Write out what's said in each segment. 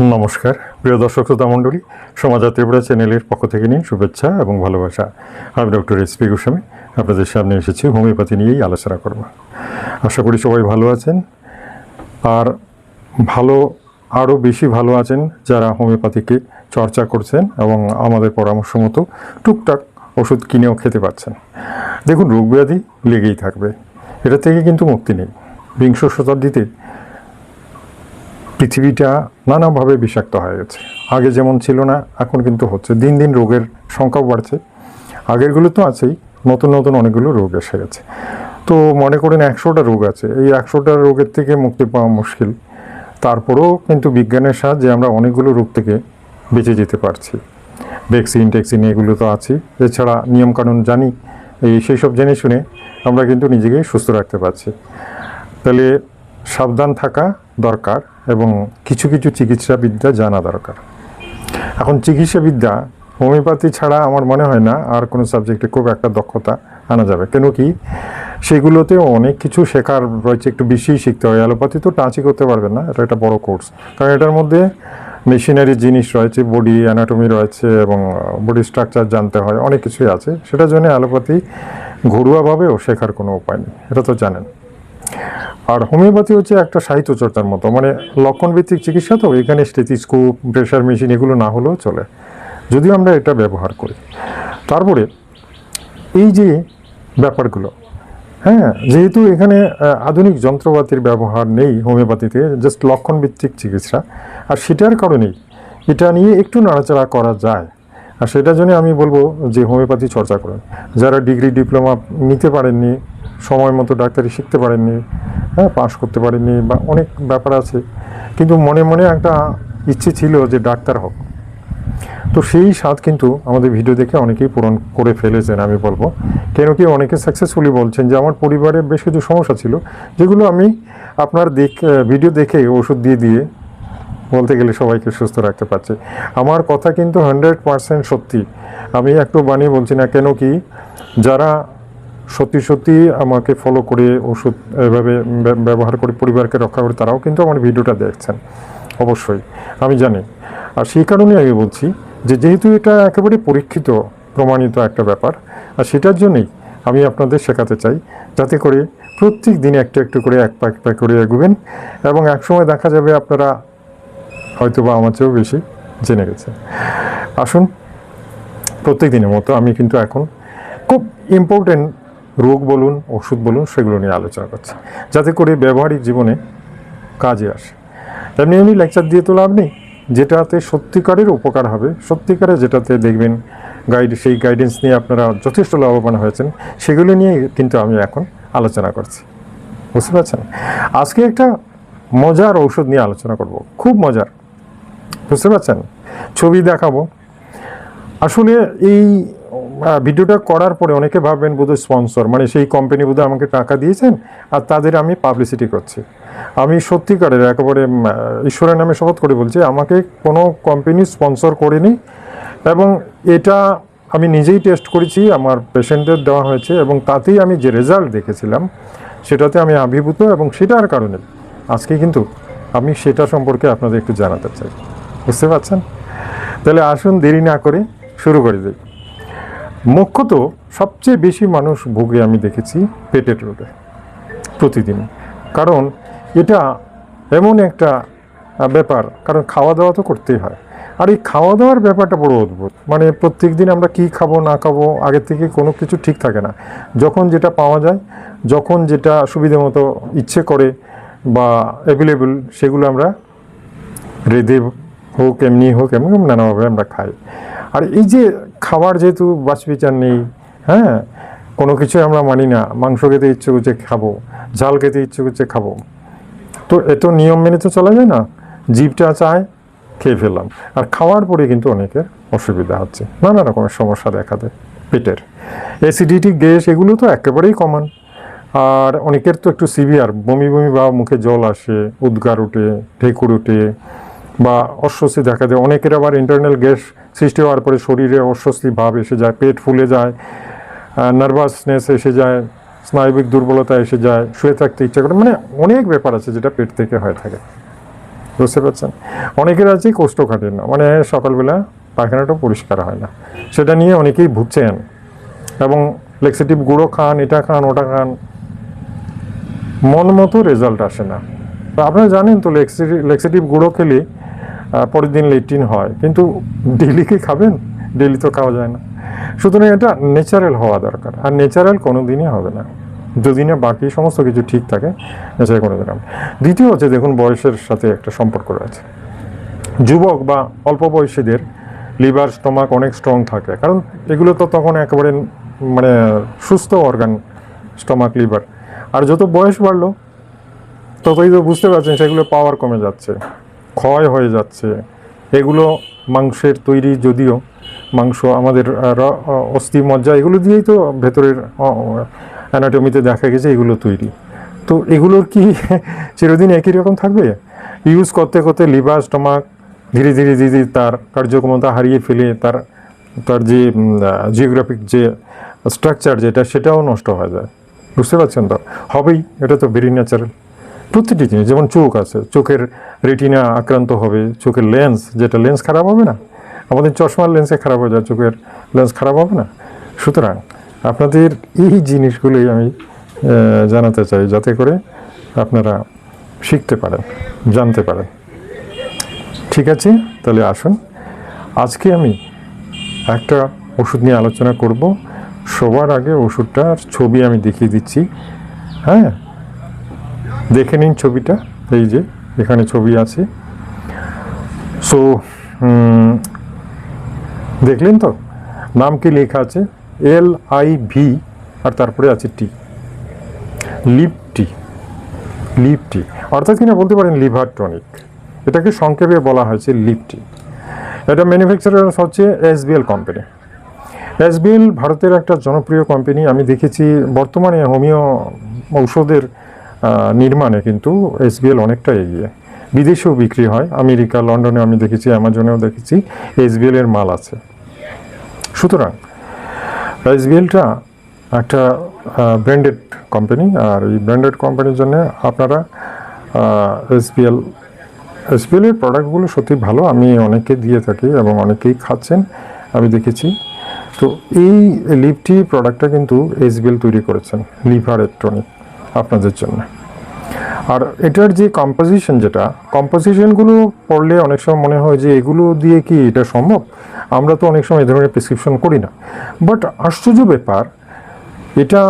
নমস্কার। প্রিয় দর্শক, শ্রোতা মণ্ডলী সমাজা ত্রিপুরা চ্যানেলের পক্ষ থেকে নিয়ে শুভেচ্ছা এবং ভালোবাসা। আমি ডক্টর এস পি গোস্বামী, আপনাদের সামনে এসেছি, হোমিওপ্যাথি নিয়েই আলোচনা করব। আশা করি সবাই ভালো আছেন। আর ভালো, আরও বেশি ভালো আছেন যারা হোমিওপ্যাথিকে চর্চা করছেন এবং আমাদের পরামর্শ মতো টুকটাক ওষুধ কিনেও খেতে পাচ্ছেন। দেখুন, রোগ ব্যাধি লেগেই থাকবে। এটা থেকে কিন্তু মুক্তি নেই। বিংশ শতাব্দীতে পৃথিবীটা নানাভাবে বিষাক্ত হয়ে গেছে। আগে যেমন ছিল না, এখন কিন্তু হচ্ছে। দিন দিন রোগের সংখ্যাও বাড়ছে। আগেরগুলো তো আছেই, নতুন নতুন অনেকগুলো রোগ এসে গেছে। তো মনে করেন একশোটা রোগ আছে। এই একশোটা রোগের থেকে মুক্তি পাওয়া মুশকিল। তারপরেও কিন্তু বিজ্ঞানের সাহায্যে আমরা অনেকগুলো রোগ থেকে বেঁচে যেতে পারছি। ভ্যাকসিন ট্যাক্সিন এগুলো তো আছে এছাড়া নিয়মকানুন জানি। এই সেই সব জেনে শুনে আমরা কিন্তু নিজেকে সুস্থ রাখতে পারছি। তাহলে সাবধান থাকা দরকার। এবং কিছু কিছু চিকিৎসাবিদ্যা জানা দরকার। এখন চিকিৎসাবিদ্যা, হোমিওপ্যাথি ছাড়া আমার মনে হয় না আর কোনো সাবজেক্টে খুব একটা দক্ষতা আনা যাবে। কেন কি, সেগুলোতেও অনেক কিছু শেখার রয়েছে, একটু বেশি শিখতে হয়। অ্যালোপ্যাথি তো টাচই করতে পারবেন না, এটা একটা বড় কোর্স। কারণ এটার মধ্যে মেশিনারি জিনিস রয়েছে, বডি অ্যানাটমি রয়েছে এবং বডি স্ট্রাকচার জানতে হয়, অনেক কিছুই আছে। সেটার জন্য অ্যালোপ্যাথি ঘরোয়াভাবেও শেখার কোনো উপায় নেই, এটা তো জানেন। আর হোমিওপ্যাথি হচ্ছে একটা সাহিত্য চর্চার মতো মানে লক্ষণভিত্তিক চিকিৎসা তো, এখানে স্টেথিস্কোপ প্রেশার মেশিন এগুলো না হলেও চলে। যদিও আমরা এটা ব্যবহার করি। তারপরে, এই যে ব্যাপারগুলো হ্যাঁ যেহেতু এখানে আধুনিক যন্ত্রপাতির ব্যবহার নেই হোমিওপ্যাথিতে জাস্ট লক্ষণভিত্তিক চিকিৎসা, আর সেটার কারণেই এটা নিয়ে একটু নাড়াচাড়া করা যায়। আর সেটার জন্য আমি বলব যে হোমিওপ্যাথি চর্চা করেন। যারা ডিগ্রি, ডিপ্লোমা নিতে পারেননি সময় মতো ডাক্তারি শিখতে পারেননি হ্যাঁ পাশ করতে পারেননি বা অনেক ব্যাপার আছে। কিন্তু মনে মনে একটা ইচ্ছে ছিল যে ডাক্তার হোক তো সেই স্বাদ কিন্তু আমাদের ভিডিও দেখে অনেকেই পূরণ করে ফেলেছেন, আমি বলব। কেন কি অনেকে সাকসেসফুলি বলছেন যে আমার পরিবারে বেশ কিছু সমস্যা ছিল, যেগুলো আমি আপনার দেখ, ভিডিও দেখে ওষুধ দিয়ে দিয়ে বলতে গেলে সবাইকে সুস্থ রাখতে পারছে। আমার কথা কিন্তু হান্ড্রেড পারসেন্ট সত্যি। আমি একটু বানিয়ে বলছি না কেন কি যারা সত্যি সত্যি আমাকে ফলো করে ওষুধ এভাবে ব্য- ব্যবহার করে পরিবারকে রক্ষা করে তারাও কিন্তু আমার ভিডিওটা দেখছেন, অবশ্যই। আমি জানি। আর সেই কারণে আমি বলছি যে যেহেতু এটা একেবারে পরীক্ষিত, প্রমাণিত একটা ব্যাপার, আর সেটার জন্যই আমি আপনাদের শেখাতে চাই, যাতে করে প্রত্যেক দিন একটু একটু করে এক পাক পাক করে এগোবেন এবং একসময় দেখা যাবে আপনারা হয়তো বা আমার চেয়েও বেশি জেনে গেছে আসুন, প্রত্যেক দিনের মতো আমি কিন্তু এখন খুব ইম্পর্টেন্ট রোগ বলুন, ওষুধ বলুন, সেগুলো নিয়ে আলোচনা করছি। যাতে করে ব্যবহারিক জীবনে কাজে আসে। এমনি এমনি লেকচার দিয়ে তো লাভ নেই। যেটাতে সত্যিকারের উপকার হবে সত্যিকারের যেটাতে দেখবেন গাইড সেই গাইডেন্স নিয়ে আপনারা যথেষ্ট লাভবান হয়েছেন, সেগুলো নিয়ে কিন্তু আমি এখন আলোচনা করছি। বুঝতে পারছেন? আজকে একটা মজার ঔষধ নিয়ে আলোচনা করব। খুব মজার। বুঝতে পারছেন? ছবি দেখাবো। আসলে এই ভিডিওটা করার পরে অনেকে ভাববেন বোধহয় স্পন্সর মানে সেই কোম্পানি বোধহয় আমাকে টাকা দিয়েছেন আর তাদের আমি পাবলিসিটি করছি। আমি সত্যিকারের একেবারে ঈশ্বরের নামে শপথ করে বলছি, আমাকে কোনো কোম্পানি স্পন্সর করেনি এবং এটা আমি নিজেই টেস্ট করেছি, আমার পেশেন্টের দেওয়া হয়েছে এবং তাতেই আমি যে রেজাল্ট দেখেছিলাম, সেটাতে আমি আবির্ভূত এবং সেটার কারণে আজকে কিন্তু আমি সেটা সম্পর্কে আপনাদের একটু জানাতে চাই। বুঝতে পারছেন? তাহলে আসুন দেরি না করে শুরু করে দিই। মুখ্যত সবচেয়ে বেশি মানুষ ভোগে আমি দেখেছি পেটের রোগে প্রতিদিন। কারণ এটা এমন একটা ব্যাপার, কারণ খাওয়া দাওয়া তো করতেই হয়। আর এই খাওয়া দাওয়ার ব্যাপারটা বড় অদ্ভুত। মানে প্রত্যেক দিন আমরা কি খাব, না খাব, আগে থেকে কোনো কিছু ঠিক থাকে না। যখন যেটা পাওয়া যায়, যখন যেটা সুবিধে মতো ইচ্ছে করে বা অ্যাভেলেবল সেগুলো আমরা রেদে হোক, এমনি হোক, এমন নানাভাবে আমরা খাই। আর এই যে খাবার যেহেতু বাছবিচার নেই হ্যাঁ কোনো কিছু আমরা মানি না, মাংস খেতে ইচ্ছে করছে খাব, ঝাল খেতে ইচ্ছে করছে খাব। তো এত নিয়ম মেনে তো চলা যায় না জিভটা চায় খেয়ে ফেললাম। আর খাওয়ার পরে কিন্তু অনেকের অসুবিধা হচ্ছে, নানা রকমের সমস্যা দেখা দেয় পেটের। অ্যাসিডিটি গ্যাস, এগুলো তো একেবারেই কমন আর অনেকের তো একটু সিভিয়ার বমি বমি বা মুখে জল আসে, উদ্গার উঠে, ঢেকুর উঠে বা অস্বস্তি দেখা দেয়। অনেকের আবার ইন্টারনাল গ্যাস সৃষ্টি হওয়ার পরে শরীরে অস্বস্তি ভাব এসে যায়, পেট ফুলে যায় নার্ভাসনেস এসে যায়, স্নায়বিক দুর্বলতা এসে যায়, শুয়ে থাকতে ইচ্ছা করে। মানে অনেক ব্যাপার আছে যেটা পেট থেকে হয়ে থাকে। বুঝতে পারছেন? অনেকের আছে কোষ্ঠকাঠিন্য। মানে সকালবেলা পায়খানাটা পরিষ্কার হয় না। সেটা নিয়ে অনেকেই ভুগছেন। এবং লেক্সেটিভ গুঁড়ো খান, এটা খান, ওটা খান, মন মতো রেজাল্ট আসে না। আপনারা জানেন তো লেক্সেটিভ গুঁড়ো খেলে পরের দিন লেট্রিন হয়। কিন্তু ডেলি কি খাবেন? ডেলি তো খাওয়া যায় না। সুতরাং এটা ন্যাচারাল হওয়া দরকার। আর ন্যাচারাল কোনো দিনই হবে না। যদি না বাকি সমস্ত কিছু ঠিক থাকে ন্যাচারাল কোনো দিন হবে দ্বিতীয় হচ্ছে, দেখুন, বয়সের সাথে একটা সম্পর্ক রয়েছে। যুবক বা অল্প বয়সীদের লিভার স্টমাক অনেক স্ট্রং থাকে। কারণ এগুলো তো তখন একেবারে মানে সুস্থ অর্গান স্টমাক লিভার আর যত বয়স বাড়লো, ততই তো বুঝতে পারছেন, সেগুলো পাওয়ার কমে যাচ্ছে। ক্ষয় হয়ে যাচ্ছে। এগুলো মাংসের তৈরি যদিও, মাংস আমাদের অস্থি মজ্জা, এগুলো দিয়েই তো ভেতরের অ্যানাটমিতে দেখা গেছে এগুলো তৈরি। তো এগুলোর কি চিরদিন একই রকম থাকবে? ইউজ করতে করতে লিভার স্টমাক ধীরে ধীরে ধীরে ধীরে তার কার্যক্ষমতা হারিয়ে ফেলে, তার তার যে জিওগ্রাফিক যে স্ট্রাকচার যেটা, সেটাও নষ্ট হয়ে যায়। বুঝতে পারছেন তো? হবেই, এটা তো ভেরি ন্যাচারাল প্রতিটি জিনিস, যেমন চোখ আছে, চোখের রেটিনা আক্রান্ত হবে, চোখের লেন্স, যেটা লেন্স খারাপ হবে না? আমাদের চশমার লেন্সে খারাপ হয়ে যায় চোখের লেন্স খারাপ হবে না? সুতরাং আপনাদের এই জিনিসগুলোই আমি জানাতে চাই, যাতে করে আপনারা শিখতে পারেন, জানতে পারেন। ঠিক আছে? তাহলে আসুন। আজকে আমি একটা ওষুধ নিয়ে আলোচনা করব। সবার আগে ওষুধটার ছবি আমি দেখিয়ে দিচ্ছি। হ্যাঁ? দেখে নিন ছবিটা, এই যে এখানে ছবি আছে। সো দেখলেন তো? নাম কি লেখা আছে? এল আই ভি আর তারপরে আছে টি লিপ টি লিপ টি অর্থাৎ কিনা বলতে পারেন লিভার টনিক। এটাকে সংক্ষেপে বলা হয়েছে লিপ টি এটা ম্যানুফ্যাকচারার হচ্ছে এসবিএল কোম্পানি এসবিএল ভারতের একটা জনপ্রিয় কোম্পানি আমি দেখেছি বর্তমানে হোমিও ঔষধের নির্মাণে কিন্তু এসবিএল অনেকটা এগিয়ে। বিদেশেও বিক্রি হয়, আমেরিকা, লন্ডনে আমি দেখেছি, অ্যামাজনেও দেখেছি, এসবিএল এর মাল আছে। সুতরাং এসবিএলটা একটা ব্র্যান্ডেড কোম্পানি আর এই ব্র্যান্ডেড কোম্পানির জন্য আপনারা এসবিএল এসবিএল এর প্রোডাক্টগুলো সত্যি ভালো, আমি অনেকে দিয়ে থাকি এবং অনেকেই খাচ্ছেন, আমি দেখেছি। তো এই লিপটি প্রোডাক্টটা কিন্তু এসবিএল তৈরি করেছেন, লিভার ইলেকট্রনিক আপনাদের জন্য। আর এটার যে কম্পোজিশন যেটা কম্পোজিশনগুলো পড়লে অনেক সময় মনে হয় যে এগুলো দিয়ে কি এটা সম্ভব? আমরা তো অনেক সময় এই ধরনের প্রেসক্রিপশন করি না। বাট আশ্চর্য ব্যাপার, এটা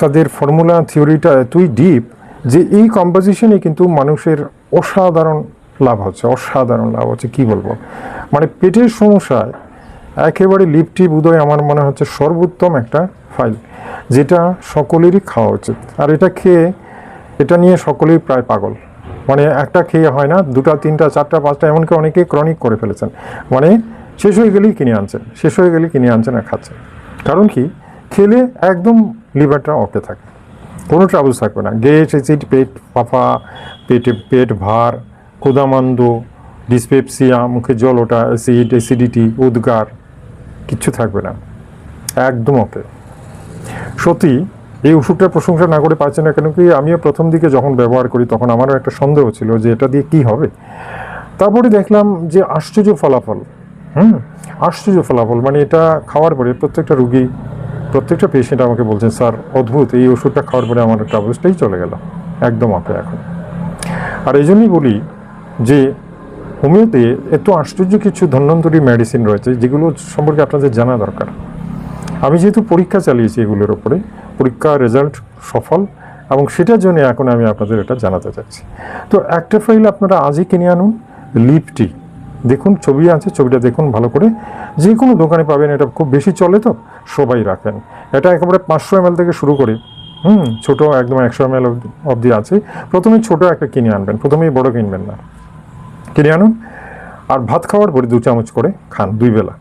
তাদের ফর্মুলা থিওরিটা এতই ডিপ যে এই কম্পোজিশনে কিন্তু মানুষের অসাধারণ লাভ হচ্ছে অসাধারণ লাভ হচ্ছে কি বলব? মানে পেটের সমস্যায় একেবারে লিপটি বোধহয় আমার মনে হচ্ছে সর্বোত্তম একটা ফাইল, যেটা সকলেরই খাওয়া উচিত। আর এটা খেয়ে, এটা নিয়ে সকলেই প্রায় পাগল। মানে একটা খেয়ে হয় না, দুটা, তিনটা, চারটা, পাঁচটা, এমনকি অনেকে ক্রনিক করে ফেলেছেন। মানে শেষ হয়ে গেলেই কিনে আনছেন, শেষ হয়ে গেলেই কিনে আনছেন আর খাচ্ছেন। কারণ কি? খেলে একদম লিভারটা ওকে থাকে, কোনো ট্রাবলস থাকবে না। গ্যাস, অ্যাসিড, পেট পাফা পেটে পেট ভার ক্ষুদামান্দ ডিসপেপসিয়া মুখে জল ওঠা, অ্যাসিড, অ্যাসিডিটি, উদ্গার কিচ্ছু থাকবে না। একদম ওকে সত্যি, এই ওষুধটার প্রশংসা না করে পারছে না কেন কি আমিও প্রথম দিকে যখন ব্যবহার করি তখন আমারও একটা সন্দেহ ছিল যে এটা দিয়ে কি হবে। তারপরে দেখলাম যে আশ্চর্য ফলাফল। হুম, আশ্চর্য ফলাফল। মানে এটা খাওয়ার পরে প্রত্যেকটা রুগী, প্রত্যেকটা পেশেন্ট আমাকে বলছেন, স্যার, অদ্ভুত, এই ওষুধটা খাওয়ার পরে আমার ট্রাভেলসটাই চলে গেল। একদম আপে এখন। আর এই জন্যই বলি যে হোমিওতে এত আশ্চর্য কিছু ধন্বন্তরী মেডিসিন রয়েছে, যেগুলো সম্পর্কে আপনাদের জানা দরকার। আমি যেহেতু পরীক্ষা চালিয়েছি এগুলোর উপরে পরীক্ষা রেজাল্ট সফল, এবং সেটার জন্য এখন আমি আপনাদের এটা জানাতে চাচ্ছি। তো একটা ফাইল আপনারা আজই কিনে আনুন লিপটি দেখুন, ছবি আছে, ছবিটা দেখুন ভালো করে। যে কোনো দোকানে পাবেন, এটা খুব বেশি চলে তো, সবাই রাখেন। এটা একেবারে পাঁচশো এম থেকে শুরু করে, হুম, ছোটো একদম একশো এম এল অবধি আছে। প্রথমে ছোটো একটা কিনে আনবেন, প্রথমেই বড় কিনবেন না। কিনে আনুন আর ভাত খাওয়ার পরে দু চামচ করে খান, দুই বেলা।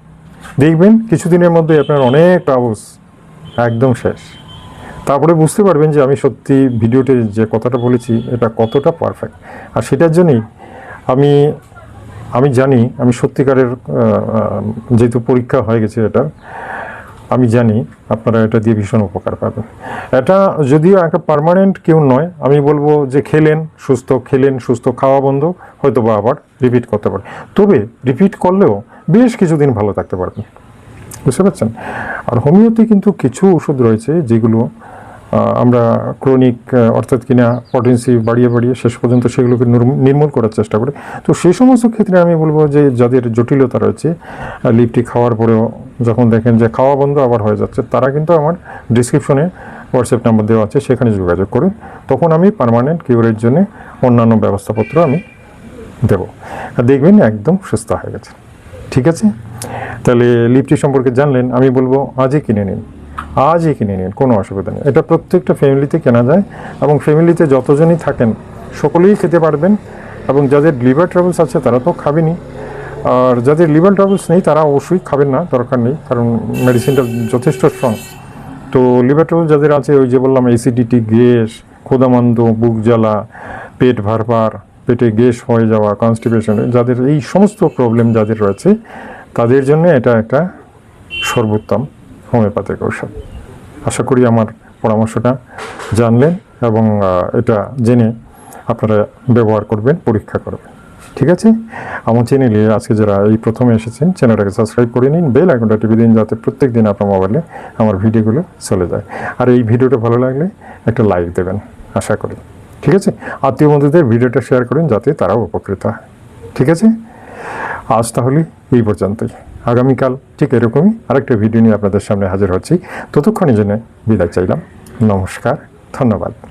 দেখবেন কিছুদিনের মধ্যে আপনার অনেক ট্রাভেলস একদম শেষ। তারপরে বুঝতে পারবেন যে আমি সত্যি ভিডিওতে যে কথাটা বলেছি, এটা কতটা পারফেক্ট আর সেটার জন্যই আমি আমি জানি, আমি সত্যিকারের যেহেতু পরীক্ষা হয়ে গেছে এটা আমি জানি আপনারা এটা দিয়ে ভীষণ উপকার পাবেন। এটা যদিও একটা পারমানেন্ট কেউ নয়, আমি বলব যে খেলেন, সুস্থ খেলেন, সুস্থ খাওয়া বন্ধ হয়তো বা আবার রিপিট করতে পারে তবে রিপিট করলেও বেশ কিছুদিন ভালো থাকতে পারবেন। বুঝতে পারছেন? আর হোমিওতে কিন্তু কিছু ওষুধ রয়েছে যেগুলো আমরা ক্রনিক অর্থাৎ কিনা পটেন্সি বাড়িয়ে বাড়িয়ে শেষ পর্যন্ত সেগুলোকে নির্ম- নির্মূল করার চেষ্টা করি। তো সেই সমস্ত ক্ষেত্রে আমি বলব যে যাদের জটিলতা রয়েছে লিপটি খাওয়ার পরেও যখন দেখেন যে খাওয়া বন্ধ আবার হয়ে যাচ্ছে, তারা কিন্তু আমার ডিসক্রিপশনে হোয়াটসঅ্যাপ নাম্বার দেওয়া আছে, সেখানে যোগাযোগ করুন। তখন আমি পার্মানেন্ট কিউরের জন্য অন্যান্য ব্যবস্থাপত্র আমি দেবো। দেখবেন একদম সুস্থ হয়ে গেছে। ঠিক আছে? তাহলে লিপটি সম্পর্কে জানলেন, আমি বলব আজই কিনে নিন। আজই কিনে নিন, কোনো অসুবিধা নেই। এটা প্রত্যেকটা ফ্যামিলিতে কেনা যায় এবং ফ্যামিলিতে যতজনই থাকেন, সকলেই খেতে পারবেন এবং যাদের লিভার ট্রাভেলস আছে তারা তো খাবেনই। আর যাদের লিভার ট্রাভেলস নেই, তারা অবশ্যই খাবেন না, দরকার নেই, কারণ মেডিসিনটা যথেষ্ট স্ট্রং তো লিভার ট্রাভেল যাদের আছে, ওই যে বললাম অ্যাসিডিটি গ্যাস ক্ষুদামান্দ বুক জ্বালা, পেট ভারবার পেটে গ্যাস হয়ে যাওয়া কনস্টিপেশন যাদের এই সমস্ত প্রবলেম যাদের রয়েছে, তাদের জন্য এটা একটা সর্বোত্তম। হোমিওপ্যাথিক ঔষধ। আশা করি আমার পরামর্শটা জানলেন এবং এটা জেনে আপনারা ব্যবহার করবেন, পরীক্ষা করবেন। ঠিক আছে? আমার চ্যানেলে আজকে যারা এই প্রথমে এসেছেন চ্যানেলটাকে সাবস্ক্রাইব করে নিন বেল আইকনটা টিপে দিন যাতে প্রত্যেক দিন আপনার মোবাইলে আমার ভিডিওগুলো চলে যায়। আর এই ভিডিওটা ভালো লাগলে একটা লাইক দেবেন, আশা করি। ঠিক আছে? আত্মীয় বন্ধুদের ভিডিওটা শেয়ার করুন যাতে তারাও উপকৃত হয়। ঠিক আছে? আজ তাহলে এই পর্যন্তই। আগামীকাল ঠিক এরকমই আরেকটা ভিডিও নিয়ে আপনাদের সামনে হাজির হচ্ছি। ততক্ষণের জন্য বিদায় চাইলাম। নমস্কার, ধন্যবাদ।